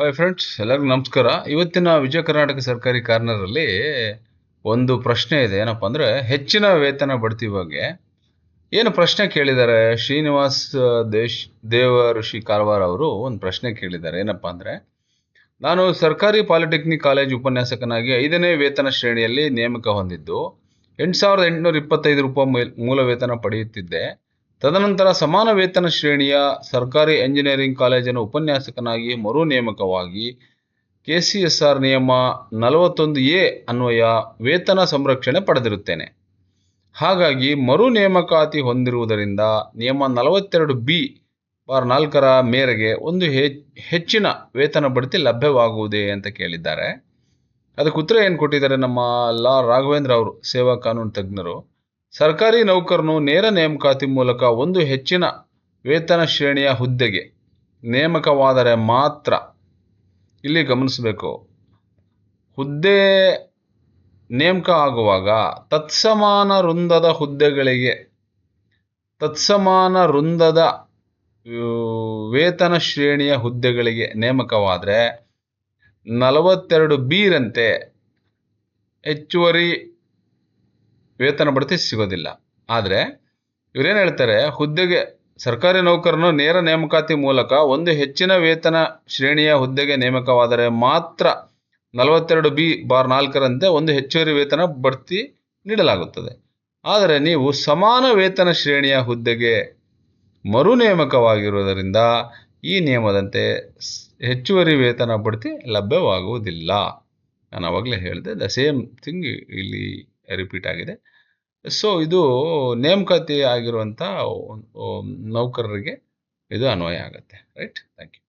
Hi friends ಎಲ್ಲರಿಗೂ ನಮಸ್ಕಾರ. ಇವತ್ತಿನ ವಿಜಯ ಕರ್ನಾಟಕ ಸರ್ಕಾರಿ ಕಾರ್ನರಲ್ಲಿ ಒಂದು ಪ್ರಶ್ನೆ ಇದೆ. ಏನಪ್ಪ ಅಂದರೆ ಹೆಚ್ಚಿನ ವೇತನ ಬಡ್ತಿ ಬಗ್ಗೆ. ಏನು ಪ್ರಶ್ನೆ ಕೇಳಿದ್ದಾರೆ? ಶ್ರೀನಿವಾಸ್, ದೇಶ್ ದೇವ ಋಷಿ ಕಾರವಾರ್ ಅವರು ಒಂದು ಪ್ರಶ್ನೆ ಕೇಳಿದ್ದಾರೆ. ಏನಪ್ಪ ಅಂದರೆ, ನಾನು ಸರ್ಕಾರಿ ಪಾಲಿಟೆಕ್ನಿಕ್ ಕಾಲೇಜ್ ಉಪನ್ಯಾಸಕನಾಗಿ ಐದನೇ ವೇತನ ಶ್ರೇಣಿಯಲ್ಲಿ ನೇಮಕ ಹೊಂದಿದ್ದು, ಎಂಟು ಸಾವಿರದ ಎಂಟುನೂರ ಇಪ್ಪತ್ತೈದು ರೂಪಾಯಿ ಮೇಲ್- ವೇತನ ಪಡೆಯುತ್ತಿದ್ದೆ. ತದನಂತರ ಸಮಾನ ವೇತನ ಶ್ರೇಣಿಯ ಸರ್ಕಾರಿ ಎಂಜಿನಿಯರಿಂಗ್ ಕಾಲೇಜಿನ ಉಪನ್ಯಾಸಕನಾಗಿ ಮರು ನೇಮಕವಾಗಿ ಕೆ ಸಿ ಎಸ್ ಆರ್ ನಿಯಮ ನಲವತ್ತೊಂದು ಎ ಅನ್ವಯ ವೇತನ ಸಂರಕ್ಷಣೆ ಪಡೆದಿರುತ್ತೇನೆ. ಹಾಗಾಗಿ ಮರು ನೇಮಕಾತಿ ಹೊಂದಿರುವುದರಿಂದ ನಿಯಮ ನಲವತ್ತೆರಡು ಬಿ ಬಾರ್ ನಾಲ್ಕರ ಮೇರೆಗೆ ಒಂದು ಹೆಚ್ಚಿನ ವೇತನ ಬಡ್ತಿ ಲಭ್ಯವಾಗುವುದೇ ಅಂತ ಕೇಳಿದ್ದಾರೆ. ಅದಕ್ಕೆ ಉತ್ತರ ಏನು ಕೊಟ್ಟಿದ್ದಾರೆ ನಮ್ಮ ಲಾ ರಾಘವೇಂದ್ರ ಅವರು, ಸೇವಾ ಕಾನೂನು ತಜ್ಞರು? ಸರ್ಕಾರಿ ನೌಕರನು ನೇರ ನೇಮಕಾತಿ ಮೂಲಕ ಒಂದು ಹೆಚ್ಚಿನ ವೇತನ ಶ್ರೇಣಿಯ ಹುದ್ದೆಗೆ ನೇಮಕವಾದರೆ ಮಾತ್ರ. ಇಲ್ಲಿ ಗಮನಿಸಬೇಕು. ಹುದ್ದೆ ನೇಮಕ ಆಗುವಾಗ ತತ್ಸಮಾನ ವೃಂದದ ಹುದ್ದೆಗಳಿಗೆ ತತ್ಸಮಾನ ವೃಂದದ ವೇತನ ಶ್ರೇಣಿಯ ಹುದ್ದೆಗಳಿಗೆ ನೇಮಕವಾದರೆ ನಲವತ್ತೆರಡು ಬೀರಂತೆ ಹೆಚ್ಚುವರಿ ವೇತನ ಬಡ್ತಿ ಸಿಗೋದಿಲ್ಲ. ಆದರೆ ಇವರೇನು ಹೇಳ್ತಾರೆ? ಹುದ್ದೆಗೆ ಸರ್ಕಾರಿ ನೌಕರನು ನೇರ ನೇಮಕಾತಿ ಮೂಲಕ ಒಂದು ಹೆಚ್ಚಿನ ವೇತನ ಶ್ರೇಣಿಯ ಹುದ್ದೆಗೆ ನೇಮಕವಾದರೆ ಮಾತ್ರ ನಲವತ್ತೆರಡು ಬಿ ಬಾರ್ ನಾಲ್ಕರಂತೆ ಒಂದು ಹೆಚ್ಚುವರಿ ವೇತನ ಬಡ್ತಿ ನೀಡಲಾಗುತ್ತದೆ. ಆದರೆ ನೀವು ಸಮಾನ ವೇತನ ಶ್ರೇಣಿಯ ಹುದ್ದೆಗೆ ಮರು ನೇಮಕವಾಗಿರುವುದರಿಂದ ಈ ನಿಯಮದಂತೆ ಹೆಚ್ಚುವರಿ ವೇತನ ಬಡ್ತಿ ಲಭ್ಯವಾಗುವುದಿಲ್ಲ. ನಾನು ಅವಾಗಲೇ ಹೇಳಿದೆ ದ ಸೇಮ್ ಥಿಂಗ್ ಇಲ್ಲಿ. ರಿಪೀಟ್ ಆಗಿದೆ. ಸೊ ಇದು ನೇಮಕಾತಿ ಆಗಿರುವಂಥ ನೌಕರರಿಗೆ ಇದು ಅನ್ವಯ ಆಗುತ್ತೆ. Right thank you